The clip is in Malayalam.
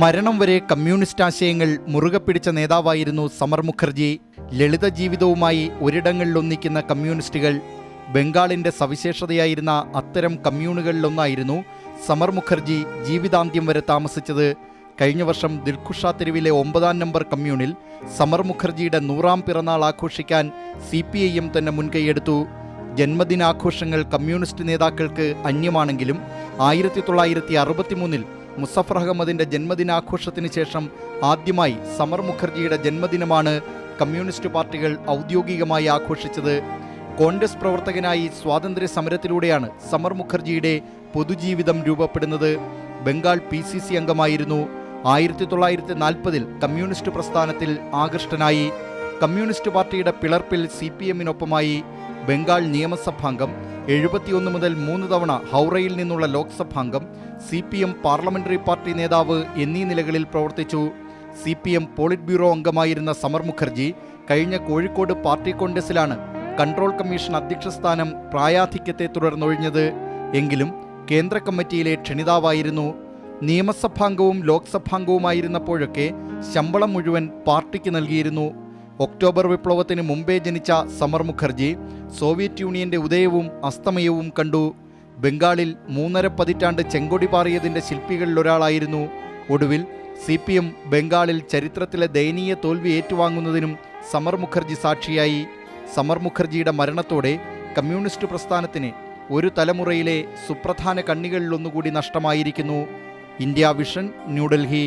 മരണം വരെ കമ്മ്യൂണിസ്റ്റ് ആശയങ്ങൾ മുറുകെ പിടിച്ച നേതാവായിരുന്നു സമർ മുഖർജി. ലളിത ജീവിതവുമായി ഒരിടങ്ങളിൽ ഒന്നിക്കുന്ന കമ്മ്യൂണിസ്റ്റുകൾ ബംഗാളിന്റെ സവിശേഷതയായിരുന്ന അത്തരം കമ്മ്യൂണുകളിലൊന്നായിരുന്നു സമർ മുഖർജി ജീവിതാന്ത്യം വരെ താമസിച്ചത്. കഴിഞ്ഞ വർഷം ദിൽഖുഷ തെരുവിലെ ഒമ്പതാം നമ്പർ കമ്മ്യൂണിൽ സമർ മുഖർജിയുടെ നൂറാം പിറന്നാൾ ആഘോഷിക്കാൻ സി പി ഐ തന്നെ മുൻകൈയെടുത്തു. ജന്മദിനാഘോഷങ്ങൾ കമ്മ്യൂണിസ്റ്റ് നേതാക്കൾക്ക് അന്യമാണെങ്കിലും ആയിരത്തി തൊള്ളായിരത്തി അറുപത്തിമൂന്നിൽ മുസഫർ അഹമ്മദിന്റെ ജന്മദിനാഘോഷത്തിന് ശേഷം ആദ്യമായി സമർ മുഖർജിയുടെ ജന്മദിനമാണ് കമ്മ്യൂണിസ്റ്റ് പാർട്ടികൾ ഔദ്യോഗികമായി ആഘോഷിച്ചത്. കോൺഗ്രസ് പ്രവർത്തകനായി സ്വാതന്ത്ര്യ സമരത്തിലൂടെയാണ് സമർ മുഖർജിയുടെ പൊതുജീവിതം രൂപപ്പെടുന്നത്. ബംഗാൾ പി സി സി അംഗമായിരുന്നു. ആയിരത്തി തൊള്ളായിരത്തി നാൽപ്പതിൽ കമ്മ്യൂണിസ്റ്റ് പ്രസ്ഥാനത്തിൽ ആകൃഷ്ടനായി. കമ്മ്യൂണിസ്റ്റ് പാർട്ടിയുടെ പിളർപ്പിൽ സി പി എമ്മിനൊപ്പമായി ബംഗാൾ നിയമസഭാംഗം എഴുപത്തിയൊന്ന് മുതൽ മൂന്ന് തവണ ഹൗറയിൽ നിന്നുള്ള ലോക്സഭാംഗം C P M parliamentary party നേതാവ് എന്നീ നിലകളിൽ പ്രവർത്തിച്ചു. C P M polit bureau അംഗമായിരുന്ന സമർ മുഖർജി കഴിഞ്ഞ കോഴിക്കോട് പാർട്ടി കോൺഗ്രസിലാണ് കൺട്രോൾ കമ്മീഷൻ അധ്യക്ഷ സ്ഥാനം പ്രായാധിക്യത്തെ തുടർന്നൊഴിഞ്ഞത്. എങ്കിലും കേന്ദ്ര കമ്മിറ്റിയിലെ ക്ഷണിതാവായിരുന്നു. നിയമസഭാംഗവും ലോക്സഭാംഗവുമായിരുന്നപ്പോഴൊക്കെ ശമ്പളം മുഴുവൻ പാർട്ടിക്ക് നൽകിയിരുന്നു. ഒക്ടോബർ വിപ്ലവത്തിന് മുമ്പേ ജനിച്ച സമർ മുഖർജി സോവിയറ്റ് യൂണിയന്റെ ഉദയവും അസ്തമയവും കണ്ടു. ബംഗാളിൽ മൂന്നര പതിറ്റാണ്ട് ചെങ്കൊടി പാറിയതിന്റെ ശില്പികളിലൊരാളായിരുന്നു. ഒടുവിൽ സി പി എം ബംഗാളിൽ ചരിത്രത്തിലെ ദയനീയ തോൽവി ഏറ്റുവാങ്ങുന്നതിനും സമർ മുഖർജി സാക്ഷിയായി. സമർ മുഖർജിയുടെ മരണത്തോടെ കമ്മ്യൂണിസ്റ്റ് പ്രസ്ഥാനത്തിന് ഒരു തലമുറയിലെ സുപ്രധാന കണ്ണികളിലൊന്നുകൂടി നഷ്ടമായിരിക്കുന്നു. India Vision New Delhi